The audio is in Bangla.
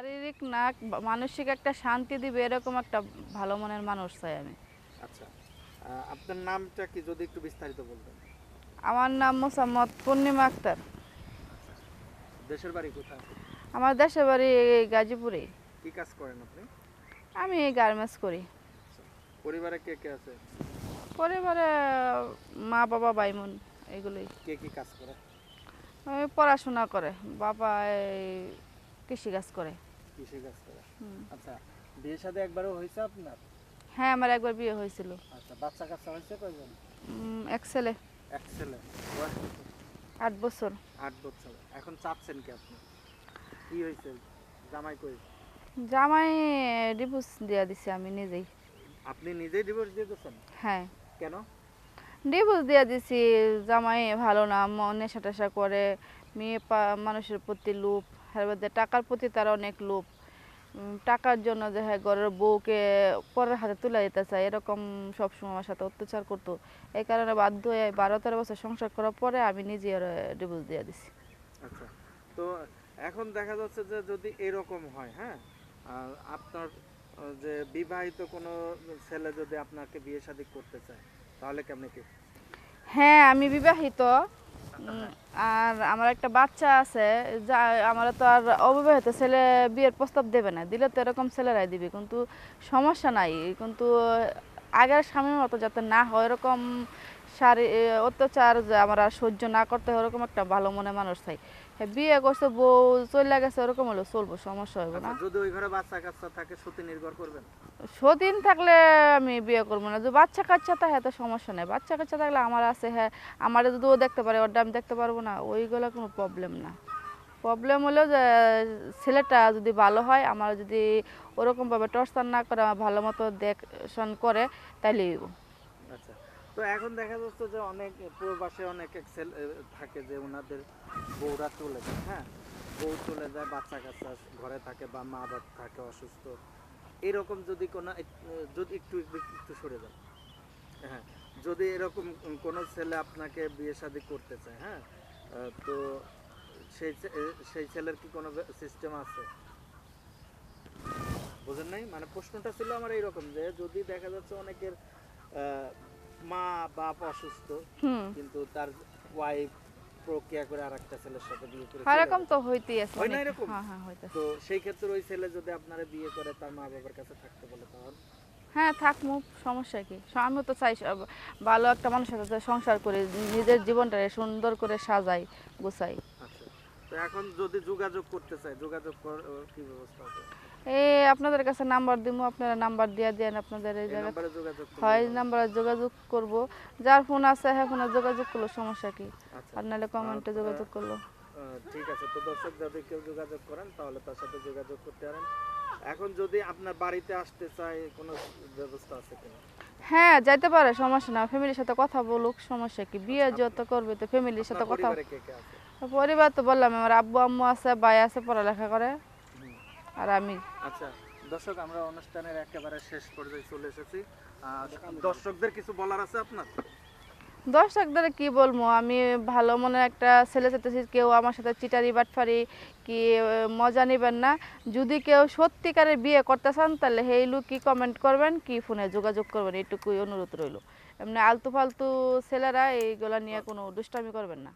শারীরিক না মানসিক একটা শান্তি দিবে এরকম একটা ভালো মনের মানুষ চাই আমি। আচ্ছা আপনার নামটা কি যদি একটু বিস্তারিত বলতেন? আমার নাম মোসাম্মদ পূর্ণিমা আক্তার। দেশের বাড়ি কোথায়? আমার দেশের বাড়ি গাজীপুরে। কি কাজ করেন আপনি? আমি গার্মেন্টস করি। পরিবারে কে কে আছে? পরিবারে মা বাবা ভাইমন এগুলোই। কে কি কাজ করে? পড়াশোনা করে বাবা এই কৃষিকাজ করে। কৃষি কাজ করে? আচ্ছা বিয়ে সাথে একবারও হয়েছে আপনার? হ্যাঁ আমার একবার বিয়ে হয়েছিল। আচ্ছা বাচ্চা কাচ্চা হয়েছে কয়জন? এক ছেলে। এক ছেলে। আট বছর। আট বছর। এখন চাচ্ছেন কি আপনি? কি হয়েছে? জামাই কই? জামাই ডিভোর্স দিয়ে দিছি আমি নিজেই। আপনি নিজেই ডিভোর্স দিয়ে দিয়েছেন? হ্যাঁ। কেন? ডিভোর্স দিয়ে দিছি জামাই ভালো না নেশা টেশা করে মেয়ে পা- মানুষের প্রতি লোভ। এর মধ্যে টাকার প্রতি তার অনেক লোভ। টাকার জন্য যে হ্যাঁ ঘরের বউকে পরের হাতে তুলে দিতে চায় এরকম সবসময় আমার সাথে অত্যাচার করতো। এই কারণে বাধ্য হয়ে বারো তেরো বছর সংসার করার পরে আমি নিজে ডিভোর্স দিয়ে দিছি। আচ্ছা তো এখন দেখা যাচ্ছে যে যদি এরকম হয় হ্যাঁ? আর আপনার যে বিবাহিত কোনো ছেলে যদি আপনাকে বিয়ে শাদী করতে চায় তাহলে কেমনে কি? হ্যাঁ আমি বিবাহিত। আর আমার একটা বাচ্চা আছে, যা, আমার তো আর অবিবাহিত ছেলে বিয়ের প্রস্তাব দেবে না, দিলে তো এরকম ছেলেরাই দিবে, কিন্তু সমস্যা নাই, কিন্তু আগের স্বামীর মতো যাতে না হয়, এরকম শারী অত্যাচার যে আমরা সহ্য না করতে হয় ওরকম একটা ভালো মনে মানুষ চাই। বিয়ে করছে বউ চলে গেছে ওরকম হলে চলবো সমস্যা হবে না। আচ্ছা যদি ওই ঘরে বাচ্চা কাচ্চা থাকে সত্যি নির্ভর করবেন? সতীন থাকলে আমি বিয়ে করব না যদি বাচ্চা কাচ্চা থাকে তো সমস্যা নেই। বাচ্চা কাচ্চা থাকলে আমার আছে হ্যাঁ আমার যদি ও দেখতে পারে ওরটা আমি দেখতে পারব না ওইগুলো কোনো প্রবলেম না। প্রবলেম হলো যে ছেলেটা যদি ভালো হয় আমার যদি ওরকমভাবে টর্চার না করে আমার ভালো মতো দেখশন করে তাইলে তো এখন দেখা যাচ্ছে যে অনেক প্রবাসে অনেক এক ছেলে থাকে যে ওনাদের বউরা চলে যায় হ্যাঁ? বউ চলে যায়, বাচ্চা কাচ্চা ঘরে থাকে বা মা বাপ থাকে অসুস্থ। এরকম যদি কোনো যদি একটু একটু সরে যান। হ্যাঁ যদি এরকম কোনো ছেলে আপনাকে বিয়ে শাদী করতে চায় হ্যাঁ? তো সেই সেই ছেলের কি কোনো সিস্টেম আছে? বোঝেন নাই? মানে প্রশ্নটা ছিল আমার এইরকম যে যদি দেখা যাচ্ছে অনেকের বাপ অসুস্থ কিন্তু তার ওয়াইফ প্রক্রিয়া করে আর একটা ছেলের সাথে বিয়ে করে এরকম তো হইতেই আছে হয় না এরকম? হ্যাঁ হ্যাঁ হইতাছে। তো সেই ক্ষেত্রে ওই ছেলে যদি আপনারা বিয়ে করে তার মা বাবার কাছে থাকতে বলে তখন? হ্যাঁ থাকব সমস্যা কি? আমিও তো চাই ভালো একটা মানুষের সাথে সংসার করে নিজের জীবনটা সুন্দর করে সাজাই গোছাই। তো এখন যদি যোগাযোগ করতে চায় যোগাযোগ কি ব্যবস্থা হবে? এই আপনাদের কাছে নাম্বার আপনারা নাম্বার দিয়ে দেন আপনাদের এই জায়গা হয় নাম্বারে যোগাযোগ করব। যার ফোন আছে হ্যাঁ ফোনে যোগাযোগ করল সমস্যা কি? আচ্ছা। আর নাহলে কমেন্টে যোগাযোগ করল। ঠিক আছে তো দর্শক যদি কেউ যোগাযোগ করেন তাহলে তার সাথে যোগাযোগ করতে পারেন। এখন যদি আপনার বাড়িতে আসতে চায় কোনো ব্যবস্থা আছে কিনা? হ্যাঁ যাইতে পারে সমস্যা না। ফ্যামিলির সাথে কথা বলুক সমস্যা কি? বিয়ে যত করবে তো ফ্যামিলির সাথে কথা পরিবারে তো বললাম আমার আব্বু আম্মু আছে ভাই আছে পড়ালেখা করে। আর আমি। আচ্ছা দর্শক আমরা অনুষ্ঠানের একেবারে শেষ পর্যায়ে চলে এসেছি। দর্শকদের কিছু বলার আছে আপনার? দর্শকদের কি বলব আমি ভালো মনে একটা ছেলে চাইতেছি কেউ আমার সাথে চিটারি বাটফারি কি মজা নেবেন না। যদি কেউ সত্যিকারের বিয়ে করতে চান তাহলে হেই লুক কি কমেন্ট করবেন কি ফোনে যোগাযোগ করবেন এটুকুই অনুরোধ রইল। এমনি আলতু ফালতু ছেলেরা এইগুলা নিয়ে কোনো দুষ্টামি করবেন না।